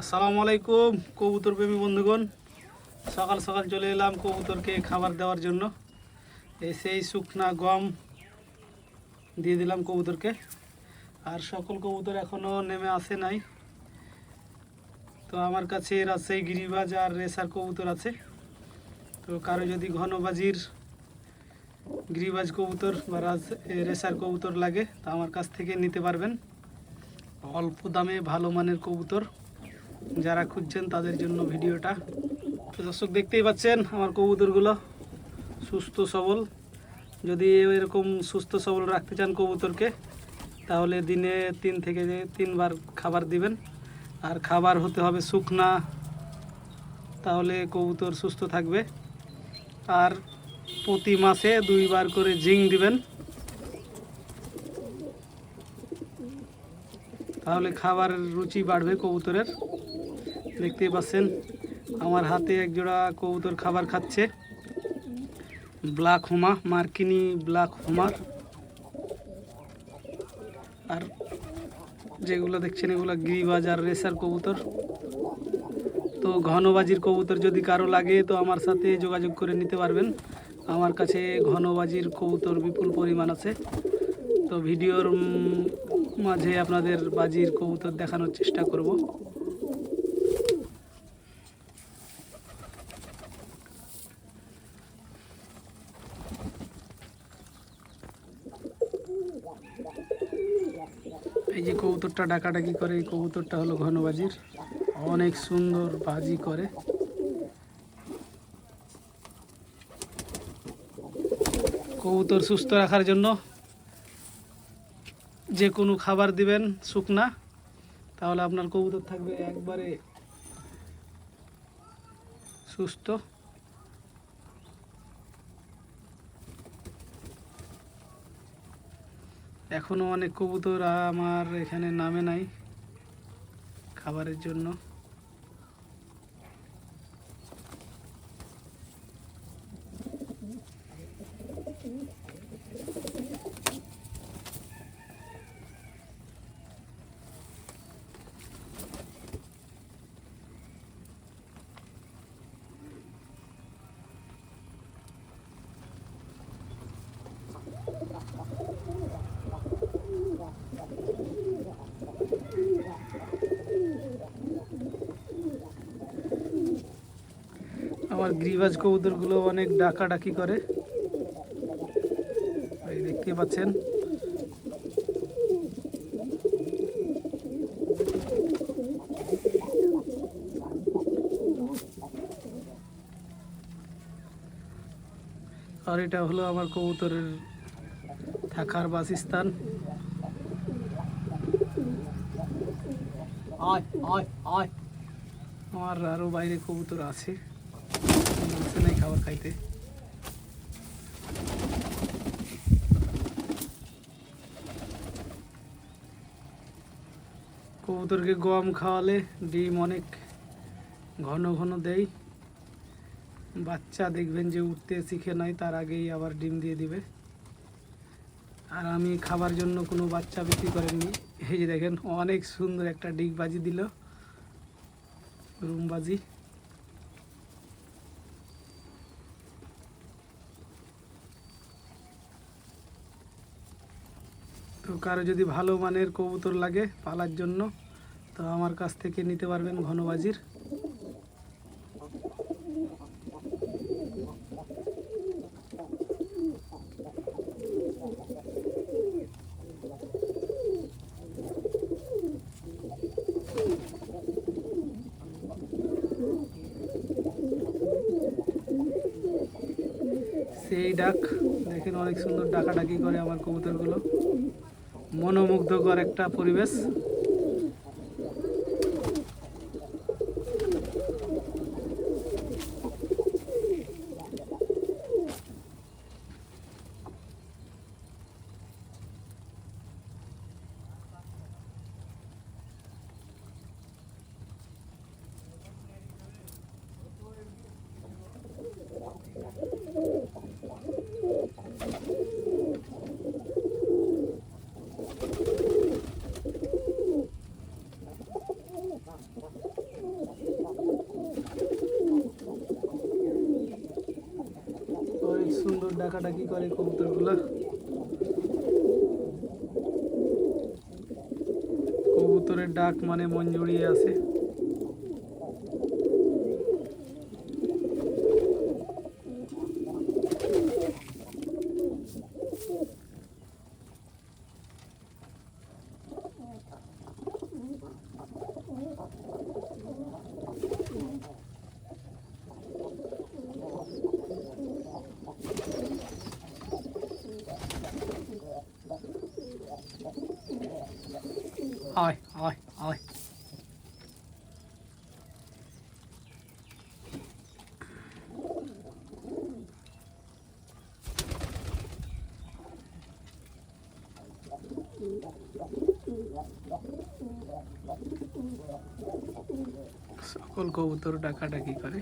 আসসালামু আলাইকুম কবুতর প্রেমী বন্ধুগণ। সকাল সকাল চলে এলাম কবুতরকে খাবার দেওয়ার জন্য। এই সেই শুকনা গম দিয়ে দিলাম কবুতরকে। আর সকল কবুতর এখনও নেমে আসে নাই। তো আমার কাছে রাজশাহী গিরিবাজ আর রেসার কবুতর আছে। তো কারও যদি ঘনবাজির গিরিবাজ কবুতর বা রাজ রেসার কবুতর লাগে, তা আমার কাছ থেকে নিতে পারবেন। অল্প দামে ভালো মানের কবুতর। যারা খুঁজছেন তাদের জন্য ভিডিওটা। তো দর্শক দেখতেই পাচ্ছেন আমার কবুতরগুলো সুস্থ সবল। যদি এরকম সুস্থ সবল রাখতে চান কবুতরকে, তাহলে দিনে তিন থেকে তিনবার খাবার দিবেন। আর খাবার হতে হবে শুকনা, তাহলে কবুতর সুস্থ থাকবে। আর প্রতি মাসে দুইবার করে জিং দিবেন। তাহলে খাবারের রুচি বাড়বে কবুতরের। দেখতেই পাচ্ছেন, আমার হাতে এক জোড়া কবুতর খাবার খাচ্ছে। ব্ল্যাক হোমা, মার্কিনি ব্ল্যাক হোমার আর যেগুলো দেখছেন, এগুলো গিরিবাজ আর রেসার কবুতর। তো ঘনবাজির কবুতর যদি কারও লাগে, তো আমার সাথে যোগাযোগ করে নিতে পারবেন। আমার কাছে ঘনবাজির কবুতর বিপুল পরিমাণ আছে। তো ভিডিওর মাঝে আপনাদের বাজির কবুতর দেখানোর চেষ্টা করব। এই যে কবুতরটা ডাকাডাকি করে, এই কবুতরটা হলো ঘনবাজির অনেক সুন্দর বাজি করে। কবুতর সুস্থ রাখার জন্য যে কোনো খাবার দিবেন শুকনা, তাহলে আপনার কবুতর থাকবে একবারে সুস্থ। এখনও অনেক কবুতর আমার এখানে নামে নাই খাবারের জন্য। আমার গ্রিবাজ কবুতরগুলো অনেক ডাকাডাকি করে। এই দেখতে পাচ্ছেন। আর এটা হলো আমার কবুতরের থাকার বাসস্থান। আয় আয় আয়। আমার আরও বাইরে কবুতর আছে। কবুতরকে গম খাওয়ালে ডিম অনেক ঘন ঘন দেয়। বাচ্চা দেখবেন যে উঠতে শিখে নাই, তার আগেই আবার ডিম দিয়ে দিবে। আর আমি খাবার জন্য কোনো বাচ্চা বিক্রি করেননি। এই যে দেখেন, অনেক সুন্দর একটা ডিগ বাজি দিল। রুমবাজি। তো কারও যদি ভালো মানের কবুতর লাগে পালার জন্য, তো আমার কাছ থেকে নিতে পারবেন ঘনবাজির। সেই ডাক, দেখেন অনেক সুন্দর ডাকাডাকি করে আমার কবুতরগুলো। মনোমুগ্ধকর একটা পরিবেশ। ডাকাডাকি করে কবুতরগুলো। কবুতরের ডাক মানে মন জড়িয়ে আছে। আয় আয় আয় সকল কবুতর ডাকাডাকি করে।